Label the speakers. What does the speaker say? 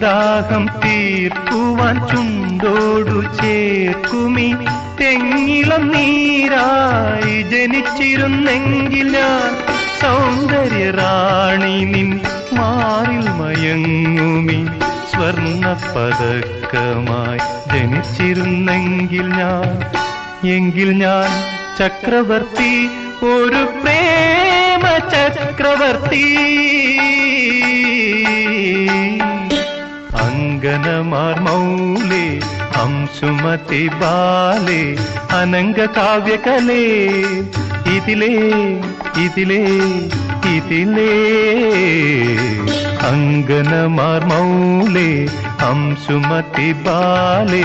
Speaker 1: ദാഹം തീർക്കുവാൻ ചുണ്ടോടു ചേർക്കുമി. തെങ്ങിളം നീരായി ജനിച്ചിരുന്നെങ്കിൽ ഞാൻ സൗന്ദര്യ റാണി നിൻ മാറിൽ മയങ്ങുമി. സ്വർണ പതക്കമായി ജനിച്ചിരുന്നെങ്കിൽ ഞാൻ എങ്കിൽ ഞാൻ ചക്രവർത്തി ഒരു പ്രേമ ചക്രവർത്തി അങ്കനമാർ മൗലേ ഹംസുമതി ബാലേ അനംഗ കാവ്യകലേ. ഇതിലേ ഇതിലേ ഇതിലേ. അങ്കനമാർ മൗലേ ഹംസുമതി ബാലേ.